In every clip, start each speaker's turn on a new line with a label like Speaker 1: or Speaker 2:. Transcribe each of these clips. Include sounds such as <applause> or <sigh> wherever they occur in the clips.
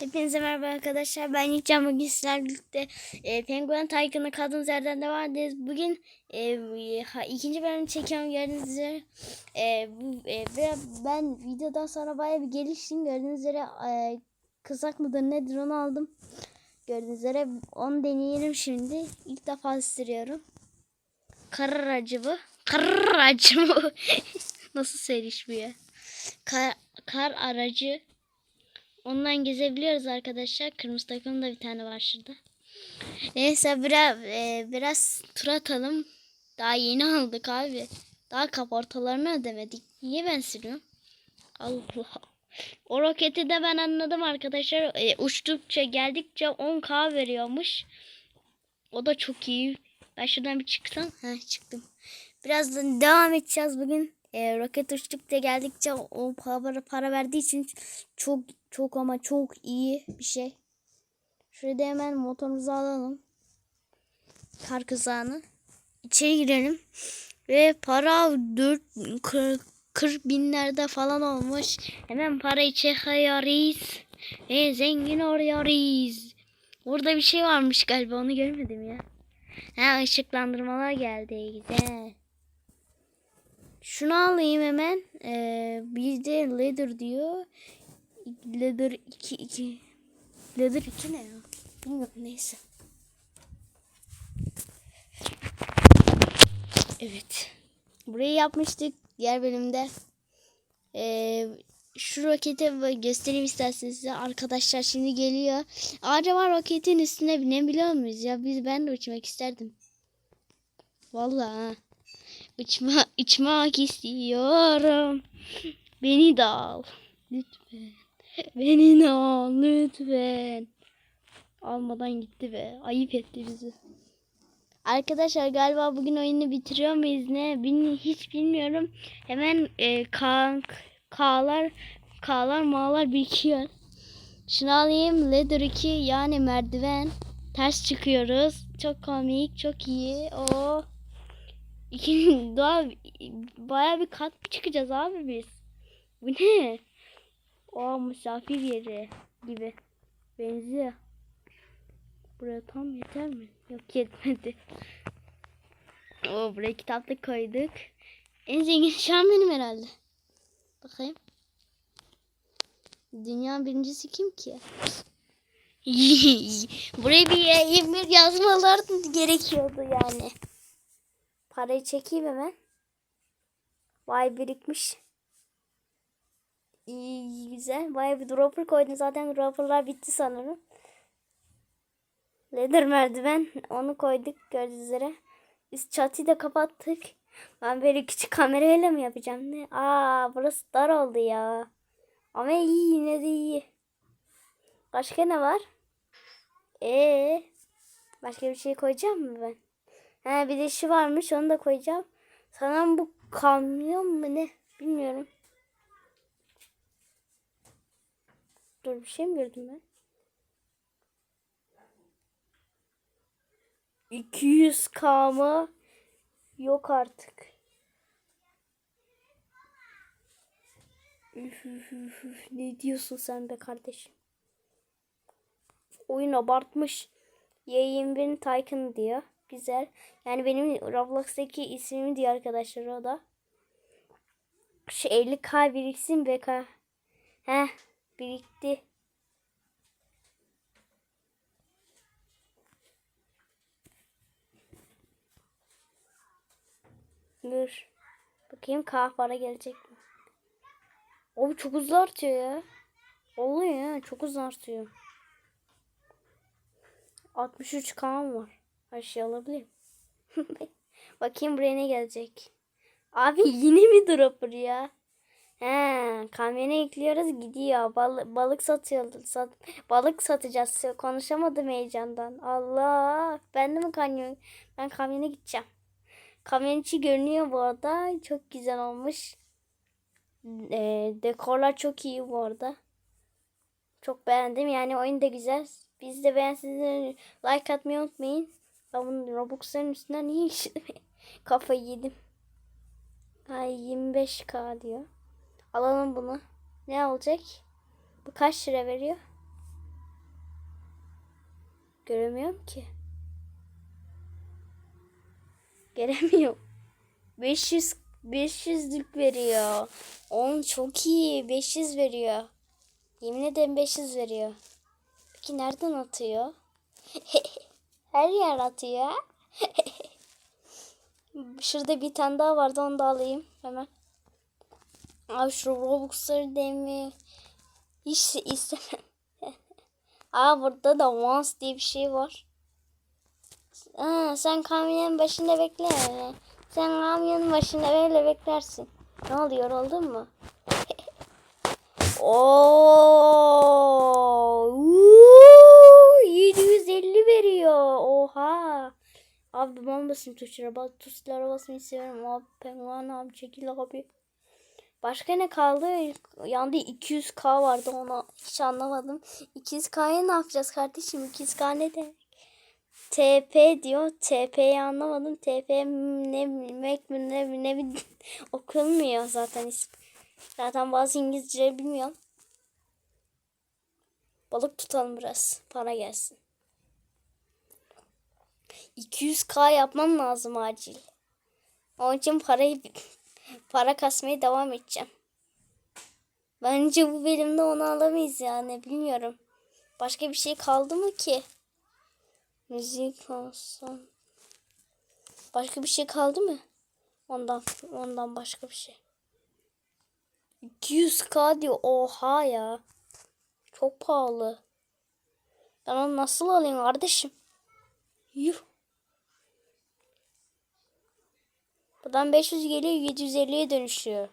Speaker 1: Hepinize merhaba arkadaşlar. Ben Yiğitcan. Bugün sizlerle birlikte e, Penguen Tycoon'u kaldığımız yerden devam edeceğiz. Bugün e, ha, ikinci bölümü çekiyorum gördüğünüz üzere. E, bu, e, ben videodan sonra baya bir geliştim. Gördüğünüz üzere e, kızak mıdır nedir onu aldım. Gördüğünüz üzere onu deneyelim şimdi. İlk defa sürüyorum. <laughs> Kar aracı bu. Kar aracı mı? Nasıl serişmiyor? Kar, kar aracı. Ondan gezebiliyoruz arkadaşlar. Kırmızı takım da bir tane var şurada. Neyse biraz e, biraz tur atalım. Daha yeni aldık abi. Daha kaportalarını ödemedik. Niye ben sürüyorum? Allah. O roketi de ben anladım arkadaşlar. E, uçtukça geldikçe 10k veriyormuş. O da çok iyi. Ben şuradan bir çıksam. Heh, çıktım. Birazdan devam edeceğiz bugün. E, roket uçtukça geldikçe o para, para verdiği için çok çok ama çok iyi bir şey. Şurada hemen motorumuzu alalım. Kar kızağını. İçeri girelim. Ve para 4 40, 40 binlerde falan olmuş. Hemen parayı çekiyoruz. Ve zengin oluyoruz. Orada bir şey varmış galiba onu görmedim ya. Ha ışıklandırmalar geldi. Güzel. Şunu alayım hemen. Ee, bir leather diyor. Leather 2 2. Leather 2 ne ya? Bilmiyorum neyse. Evet. Burayı yapmıştık diğer bölümde. Ee, şu roketi göstereyim isterseniz size. Arkadaşlar şimdi geliyor. Acaba roketin üstüne binebiliyor muyuz ya? Biz ben de uçmak isterdim. Vallahi ha. Uçma, uçmak istiyorum. Beni de al. Lütfen. Beni de al lütfen. Almadan gitti be. Ayıp etti bizi. Arkadaşlar galiba bugün oyunu bitiriyor muyuz ne? Bil, hiç bilmiyorum. Hemen e, K, K'lar K'lar mağlar birikiyor. Şunu alayım. Leather 2 yani merdiven. Ters çıkıyoruz. Çok komik. Çok iyi. O. İkinci <laughs> daha baya bir kat mı çıkacağız abi biz? Bu ne? O misafir yeri gibi. Benziyor. Buraya tam yeter mi? Yok yetmedi. O buraya kitaplık koyduk. En zengin şu an benim herhalde. Bakayım. Dünya birincisi kim ki? <laughs> Buraya bir 21 yazmalar gerekiyordu yani. Parayı çekeyim hemen. Vay birikmiş. İyi güzel. Vay bir dropper koydum. Zaten dropperlar bitti sanırım. Leather merdiven. Onu koyduk gördüğünüz üzere. Biz çatıyı da kapattık. Ben böyle küçük kamerayla mı yapacağım ne? Aa burası dar oldu ya. Ama iyi yine de iyi. Başka ne var? Ee, başka bir şey koyacağım mı ben? He bir de şu varmış onu da koyacağım. Sanırım bu kamyon mu ne? Bilmiyorum. Dur bir şey mi gördüm ben? 200k mı? Yok artık. Ne diyorsun sen be kardeşim? Oyun abartmış. Y21 Tycoon diyor. Güzel. Yani benim Roblox'taki ismim diyor arkadaşlar o da. Şu 50k biriksin BK. Heh birikti. Dur. Bakayım K para gelecek mi? Abi çok hızlı artıyor ya. Oluyor ya çok hızlı artıyor. 63 K'm var. Her şey alabilirim. <laughs> Bakayım buraya ne gelecek. Abi <laughs> yine mi dropper ya? He, kamyona ekliyoruz gidiyor. Bal balık satıyoruz. Sat balık satacağız. Konuşamadım heyecandan. Allah. Ben de mi kamyon? Ben kamyona gideceğim. Kamyon içi görünüyor bu arada. Çok güzel olmuş. E, dekorlar çok iyi bu arada. Çok beğendim. Yani oyun da güzel. Biz de beğenseniz like atmayı unutmayın. Ben bunu Robux'ların üstünden niye? <laughs> Kafayı yedim. Ay 25k diyor. Alalım bunu. Ne olacak? Bu kaç lira veriyor? Göremiyorum ki. Göremiyorum. 500 500'lük veriyor. 10 çok iyi. 500 veriyor. Yemin ederim 500 veriyor. Peki nereden atıyor? <laughs> Her yer atıyor. <laughs> Şurada bir tane daha vardı onu da alayım hemen. Abi şu Robux'ları demi hiç istemem. <laughs> Aa burada da once diye bir şey var. Aa, sen kamyonun başında bekle. Sen kamyonun başında böyle beklersin. Ne oluyor oldun mu? <laughs> Oo! Uuu, 750 veriyor. Oha. Abi ben basayım tuşlara bas, tuşlara basmayı seviyorum. Abi penguen abi çekil abi. Başka ne kaldı? Yandı 200k vardı ona hiç anlamadım. 200k'ya ne yapacağız kardeşim? 200k ne demek? TP diyor. TP'yi anlamadım. TP ne bilmek mi ne, ne, ne <laughs> okunmuyor zaten isim. Zaten bazı İngilizce bilmiyorum. Balık tutalım biraz. Para gelsin. 200k yapmam lazım acil. Onun için parayı para kasmaya devam edeceğim. Bence bu bölümde onu alamayız yani bilmiyorum. Başka bir şey kaldı mı ki? Müzik olsun. Başka bir şey kaldı mı? Ondan ondan başka bir şey. 200k diyor. Oha ya. Çok pahalı. Ben onu nasıl alayım kardeşim? Yuh. Buradan 500 geliyor 750'ye dönüşüyor.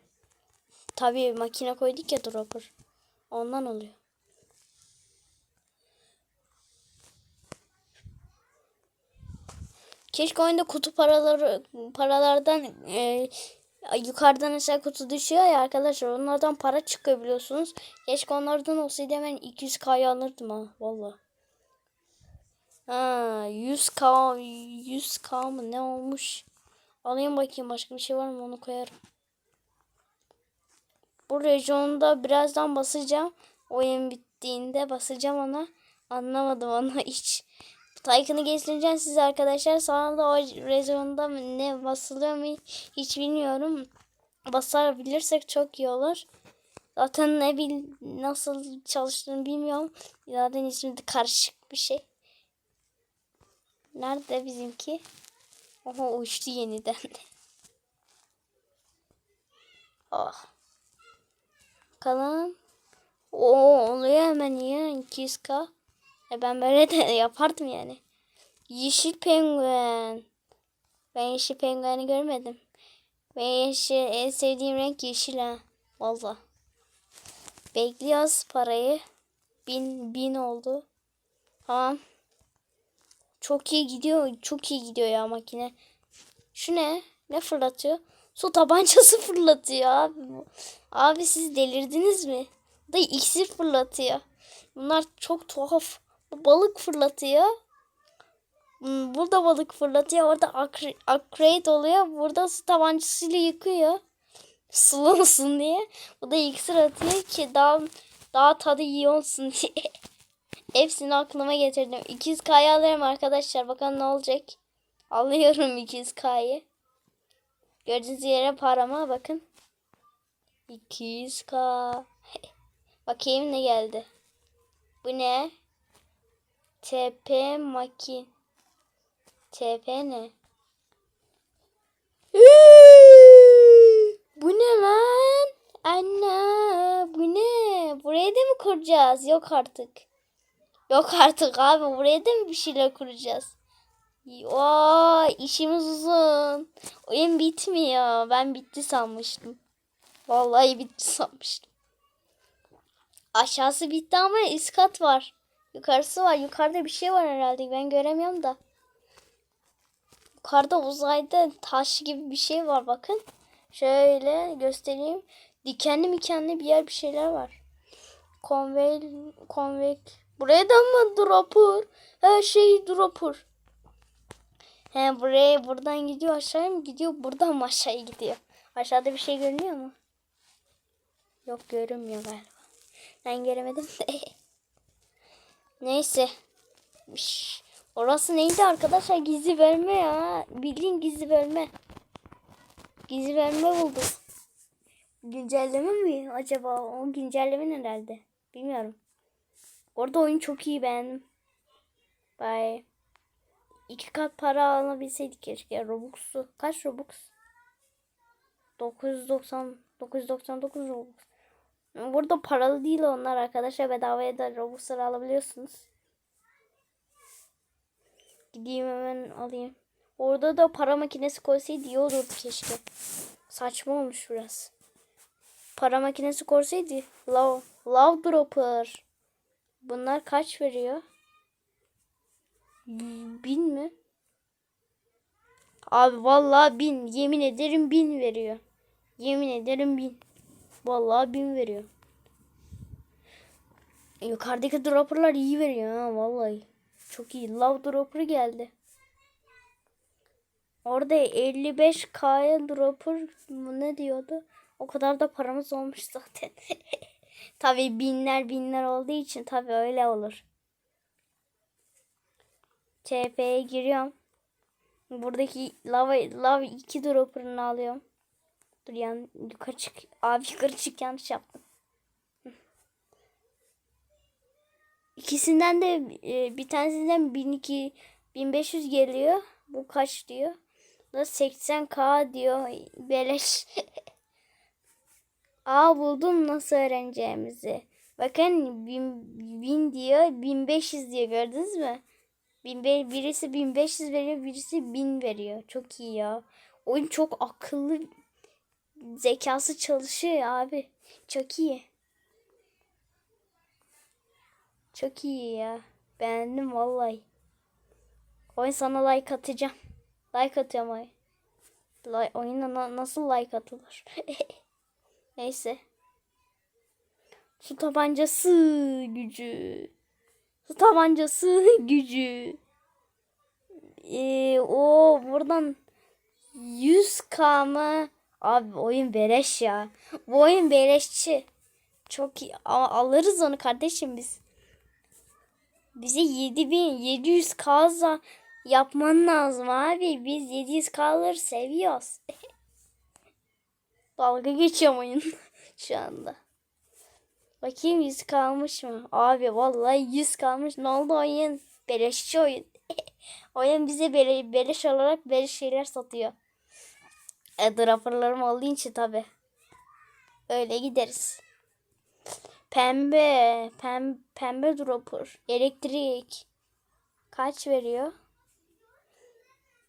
Speaker 1: Tabii makine koyduk ya dropper. Ondan oluyor. Keşke oyunda kutu paraları paralardan e, yukarıdan aşağı kutu düşüyor ya arkadaşlar. Onlardan para çıkıyor biliyorsunuz. Keşke onlardan olsaydı hemen 200k'ya alırdım ha valla. Ha 100k 100k mı ne olmuş? Alayım bakayım başka bir şey var mı onu koyarım. Bu rejyonda birazdan basacağım. Oyun bittiğinde basacağım ona. Anlamadım onu <laughs> hiç. Tycoon'u geçireceğim size arkadaşlar. Sonra da o rejyonda ne basılıyor mu hiç bilmiyorum. Basabilirsek çok iyi olur. Zaten ne bil nasıl çalıştığını bilmiyorum. Zaten içimde karışık bir şey. Nerede bizimki? Oha uçtu yeniden. oh. <laughs> Bakalım. Oo oluyor hemen ya 200k. E ben böyle de <laughs> yapardım yani. Yeşil penguen. Ben yeşil pengueni görmedim. Ve yeşil en sevdiğim renk yeşil ha. Valla. Bekliyoruz parayı. Bin, bin oldu. Tamam. Çok iyi gidiyor. Çok iyi gidiyor ya makine. Şu ne? Ne fırlatıyor? Su tabancası <laughs> fırlatıyor abi. Abi siz delirdiniz mi? Da iksir fırlatıyor. Bunlar çok tuhaf. Balık fırlatıyor. Hmm, Burada balık fırlatıyor. Orada upgrade oluyor. Burada su tabancasıyla yıkıyor. Sulu olsun diye. Bu da iksir atıyor ki daha daha tadı iyi olsun diye. <laughs> Hepsini aklıma getirdim. 200k'yı alırım arkadaşlar. Bakalım ne olacak. Alıyorum 200k'yı. Gördüğünüz yere parama bakın. 200k. <laughs> Bakayım ne geldi. Bu ne? TP makin. TP ne? bu ne lan? Anne bu ne? Buraya da mı kuracağız? Yok artık. Yok artık abi buraya da mı bir şeyler kuracağız? Vay işimiz uzun. Oyun bitmiyor. Ben bitti sanmıştım. Vallahi bitti sanmıştım. Aşağısı bitti ama üst kat var. Yukarısı var. Yukarıda bir şey var herhalde. Ben göremiyorum da. Yukarıda uzayda taş gibi bir şey var bakın. Şöyle göstereyim. Dikenli mikenli bir yer bir şeyler var. Konvey, konvek. Buraya da mı dropper? Her şey dropper. He buraya buradan gidiyor aşağıya mı gidiyor? Buradan mı aşağıya gidiyor? Aşağıda bir şey görünüyor mu? Yok görünmüyor galiba. Ben göremedim de. <laughs> Neyse. Şş, Orası neydi arkadaşlar? Gizli verme ya. Bildiğin gizli verme. Gizli verme bulduk. Güncelleme mi acaba? O güncelleme herhalde. Bilmiyorum. Orada oyun çok iyi beğendim. Bye. İki kat para alabilseydik keşke. Robux'u. Kaç Robux? 990 999 Robux. Burada paralı değil onlar arkadaşlar. Bedavaya da Robux'ları alabiliyorsunuz. Gideyim hemen alayım. Orada da para makinesi koysaydı iyi olurdu keşke. Saçma olmuş biraz. Para makinesi koysaydı. Love, love dropper. Bunlar kaç veriyor? Bin mi? Abi vallahi bin. Yemin ederim bin veriyor. Yemin ederim bin. Vallahi bin veriyor. Yukarıdaki dropperlar iyi veriyor ha vallahi. Çok iyi. Love dropper geldi. Orada 55k'ya dropper ne diyordu? O kadar da paramız olmuş <laughs> zaten. tabi binler binler olduğu için tabi öyle olur. TP'ye giriyorum. Buradaki lava lava 2 dropper'ını alıyorum. Dur yan yukarı çık. Abi yukarı çık yanlış yaptım. İkisinden de e, bir tanesinden 1200 1500 geliyor. Bu kaç diyor? Da 80k diyor. Beleş. <laughs> Aa buldum nasıl öğreneceğimizi. Bakın 1000, 1000 diyor 1500 diyor gördünüz mü? 1000, birisi 1500 veriyor birisi 1000 veriyor. Çok iyi ya. Oyun çok akıllı zekası çalışıyor abi. Çok iyi. Çok iyi ya. Beğendim vallahi. Oyun sana like atacağım. Like atıyorum ay. Like, oyuna na- nasıl like atılır? <laughs> Neyse. Su tabancası gücü. Su tabancası <laughs> gücü. Ee, o buradan 100k mı? Abi oyun beleş ya. Bu oyun beleşçi. Çok iyi. Ama alırız onu kardeşim biz. Bize 7700 kazla yapman lazım abi. Biz 700 k'ları seviyoruz. <laughs> Dalga geçiyorum oyun <laughs> şu anda. Bakayım 100 kalmış mı? Abi vallahi 100 kalmış. Ne oldu oyun? Beleşçi oyun. <laughs> oyun bize bele, beleş olarak beleş şeyler satıyor. E, dropperlarım olduğu için tabi. Öyle gideriz. Pembe. Pem, pembe dropper. Elektrik. Kaç veriyor?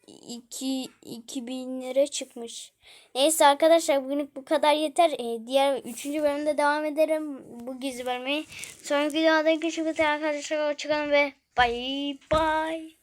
Speaker 1: 2 2000 lira çıkmış. Neyse arkadaşlar bugünlük bu kadar yeter. Ee, diğer 3. bölümde devam ederim. Bu gizli bölümü. Sonraki videoda görüşmek üzere arkadaşlar. Hoşçakalın ve bye bye.